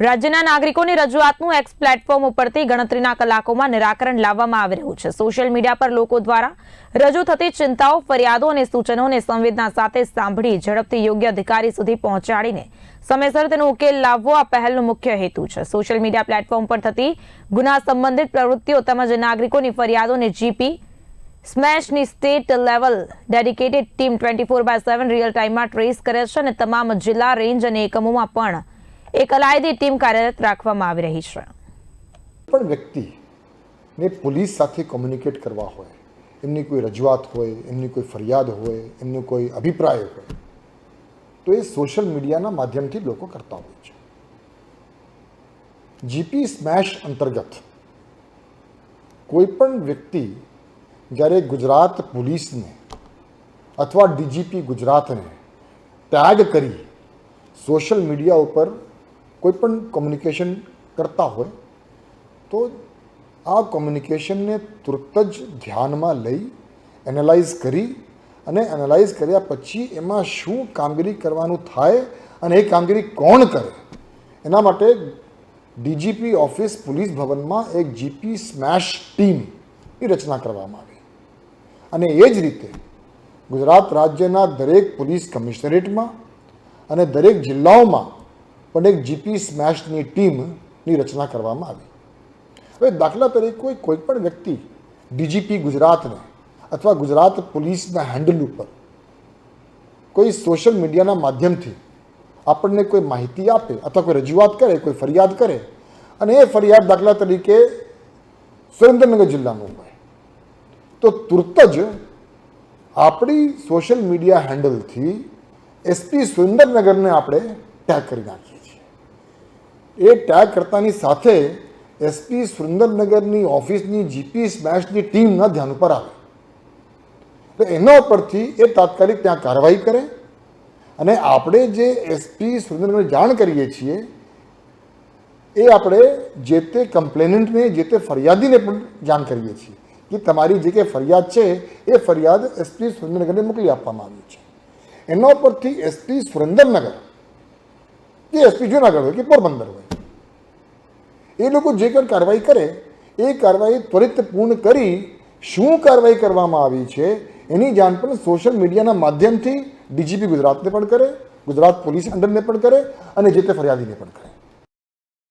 રાજ્યના નાગરિકોની રજૂઆતનું x platform ઉપરથી ગણતરીના કલાકોમાં નિરાકરણ લાવવામાં આવી રહ્યું છે. સોશિયલ મીડિયા પર લોકો દ્વારા રજૂ થતી ચિંતાઓ, ફરિયાદો અને સૂચનોને સંવેદના સાથે સાંભળી ઝડપથી યોગ્ય અધિકારી સુધી પહોંચાડીને સમયસર તેનો ઉકેલ લાવવો આ પહેલનો મુખ્ય હેતુ છે. સોશિયલ મીડિયા પ્લેટફોર્મ પર થતી ગુના સંબંધિત પ્રવૃત્તિઓ તેમજ નાગરિકોની ફરિયાદોને GP સ્મેશની state level dedicated team twenty four by seven real ટાઈમમાં ટ્રેસ કરે છે અને તમામ જિલ્લા રેન્જ અને એકમોમાં પણ એક અલાયદી ટીમ કાર્યરત રાખવામાં આવી રહી છે. પણ વ્યક્તિને પોલીસ સાથે કોમ્યુનિકેટ કરવા હોય, એમની કોઈ રજૂઆત હોય, એમની કોઈ ફરિયાદ હોય, એમનો કોઈ અભિપ્રાય હોય, તો એ સોશિયલ મીડિયાના માધ્યમથી લોકો કરતા હોય છે. જીપી સ્મેશ અંતર્ગત કોઈ પણ વ્યક્તિ જ્યારે ગુજરાત પોલીસને અથવા ડીજીપી ગુજરાતને ટેગ કરી સોશિયલ મીડિયા ઉપર કોઈ પણ કોમ્યુનિકેશન કરતા હોય, તો આ કોમ્યુનિકેશનને તુરત જ ધ્યાનમાં લઈ એનાલાઇઝ કરી અને એનાલાઇઝ કર્યા પછી એમાં શું કામગીરી કરવાનું થાય અને એ કામગીરી કોણ કરે? એના માટે ડીજીપી ઓફિસ પોલીસ ભવનમાં એક જીપી સ્મેશ ટીમની રચના કરવામાં આવી. અને એ જ રીતે ગુજરાત રાજ્યના દરેક પોલીસ કમિશનરેટમાં અને દરેક જિલ્લાઓમાં પણ એક જીપી સ્મેશની ટીમની રચના કરવામાં આવી. હવે દાખલા તરીકે કોઈ કોઈ પણ વ્યક્તિ ડીજીપી ગુજરાતને અથવા ગુજરાત પોલીસના હેન્ડલ ઉપર કોઈ સોશિયલ મીડિયાના માધ્યમથી આપણને કોઈ માહિતી આપે અથવા કોઈ રજૂઆત કરે, કોઈ ફરિયાદ કરે અને એ ફરિયાદ દાખલા તરીકે સુરેન્દ્રનગર જિલ્લાનું હોય. તો તુરત જ આપણી સોશિયલ મીડિયા હેન્ડલથી એસપી સુરેન્દ્રનગરને આપણે ટેગ કરી નાખીએ. છીએ એ ટેગ કરતાની સાથે એસપી સુરેન્દ્રનગરની ઓફિસની જીપી સ્મેશની ટીમના ધ્યાન ઉપર આવે. તો એના ઉપરથી એ તાત્કાલિક ત્યાં કાર્યવાહી કરે અને આપણે જે એસપી સુરેન્દ્રનગર જાણ કરીએ છીએ, એ આપણે જે તે કમ્પ્લેનન્ટને, જે તે ફરિયાદીને પણ જાણ કરીએ છીએ કે તમારી જે કે ફરિયાદ છે, એ ફરિયાદ એસપી સુરેન્દ્રનગરને મોકલી આપવામાં આવી છે. એના ઉપરથી એસપી સુરેન્દ્રનગર કે એસપી જુનાગઢ હોય કે પોરબંદર હોય એ લોકો જે કંઈ કાર્યવાહી કરે, એ કાર્યવાહી ત્વરિત પૂર્ણ કરી શું કાર્યવાહી કરવામાં આવી છે, એની જાણ પણ સોશિયલ મીડિયાના માધ્યમથી ડીજીપી ગુજરાતને પણ કરે, ગુજરાત પોલીસ અંડરને પણ કરે અને જે તે ફરિયાદીને પણ કરે.